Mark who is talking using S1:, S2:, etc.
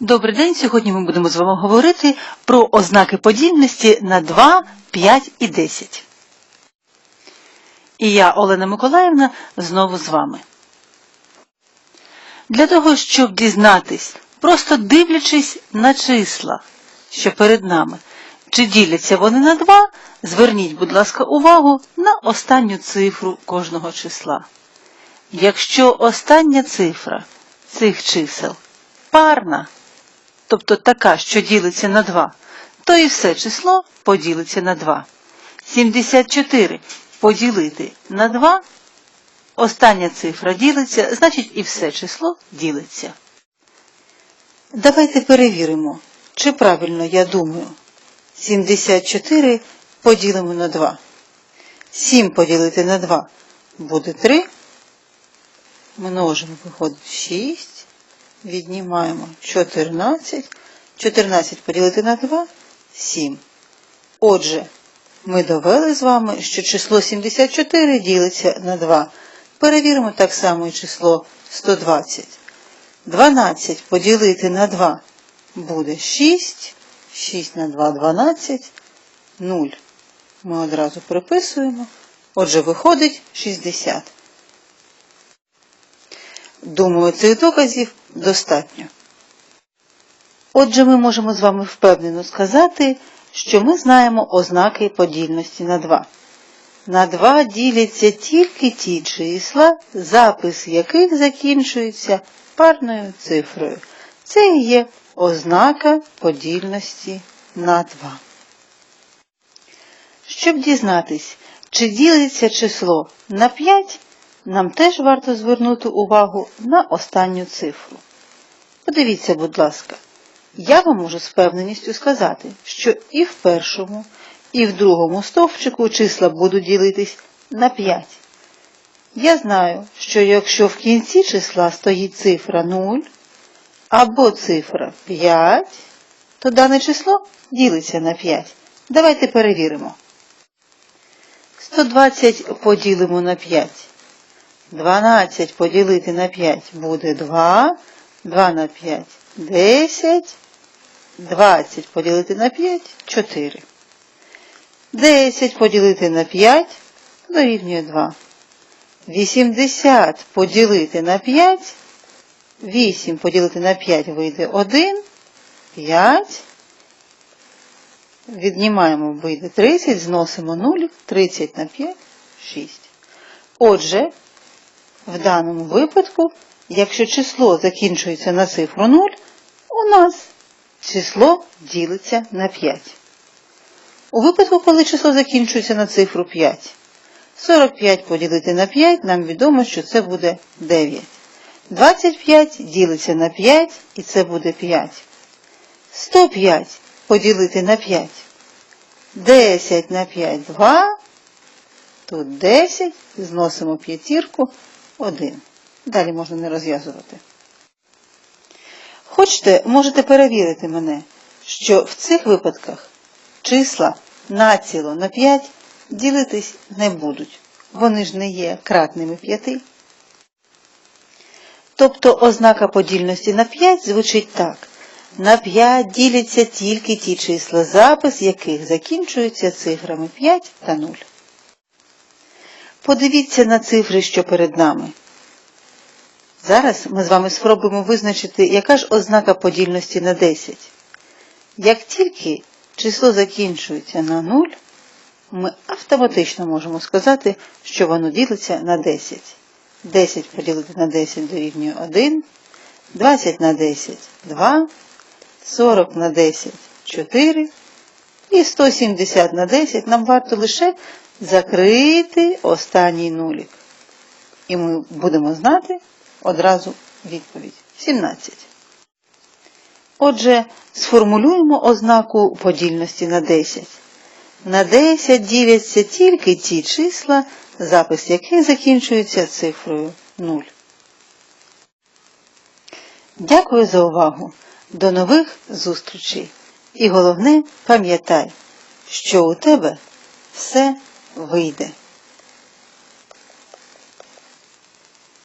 S1: Добрий день. Сьогодні ми будемо з вами говорити про ознаки подібності на 2, 5 і 10. І я, Олена Миколаївна, знову з вами. Для того, щоб дізнатись, просто дивлячись на числа, що перед нами, чи діляться вони на 2, зверніть, будь ласка, увагу на останню цифру кожного числа. Якщо остання цифра цих чисел парна, тобто така, що ділиться на 2, то і все число поділиться на 2. 74 поділити на 2, остання цифра ділиться, значить і все число ділиться. Давайте перевіримо, чи правильно я думаю. 74 поділимо на 2. 7 поділити на 2 буде 3. Множимо, виходить 6. Віднімаємо 14. 14 поділити на 2 7. Отже, ми довели з вами, що число 74 ділиться на 2. Перевіримо так само і число 120. 12 поділити на 2 буде 6. 6 на 2 12. 0. Ми одразу приписуємо. Отже, виходить 60. Думаю, цих доказів достатньо. Отже, ми можемо з вами впевнено сказати, що ми знаємо ознаки подільності на 2. На 2 діляться тільки ті числа, запис яких закінчується парною цифрою. Це і є ознака подільності на 2. Щоб дізнатись, чи ділиться число на 5, нам теж варто звернути увагу на останню цифру. Подивіться, будь ласка, я вам можу з впевненістю сказати, що і в першому, і в другому стовпчику числа будуть ділитись на 5. Я знаю, що якщо в кінці числа стоїть цифра 0 або цифра 5, то дане число ділиться на 5. Давайте перевіримо. 120 поділимо на 5. 12 поділити на 5 буде 2. 2 на 5 10. 20 поділити на 5 4. 10 поділити на 5 дорівнює 2. 80 поділити на 5. 8 поділити на 5 вийде 1. 5. Віднімаємо, вийде 30, зносимо 0, 30 на 5, 6. Отже, в даному випадку, якщо число закінчується на цифру 0, у нас число ділиться на 5. У випадку, коли число закінчується на цифру 5, 45 поділити на 5, нам відомо, що це буде 9. 25 ділиться на 5 і це буде 5. 105 поділити на 5. 10 на 5 2. Тут 10, зносимо п'ятірку 1. Далі можна не розв'язувати. Хочете, можете перевірити мене, що в цих випадках числа націло на 5 ділитись не будуть. Вони ж не є кратними 5. Тобто ознака подільності на 5 звучить так. На 5 діляться тільки ті числа, запис яких закінчується цифрами 5 та 0. Подивіться на цифри, що перед нами. Зараз ми з вами спробуємо визначити, яка ж ознака подільності на 10. Як тільки число закінчується на 0, ми автоматично можемо сказати, що воно ділиться на 10. 10 поділити на 10 дорівнює 1, 20 на 10 2, 40 на 10 4 і 170 на 10 нам варто лише закрити останній нулік. І ми будемо знати одразу відповідь 17. Отже, сформулюємо ознаку подільності на 10. На 10 діляться тільки ті числа, запис яких закінчується цифрою 0. Дякую за увагу. До нових зустрічей. І головне, пам'ятай, що у тебе все вийде.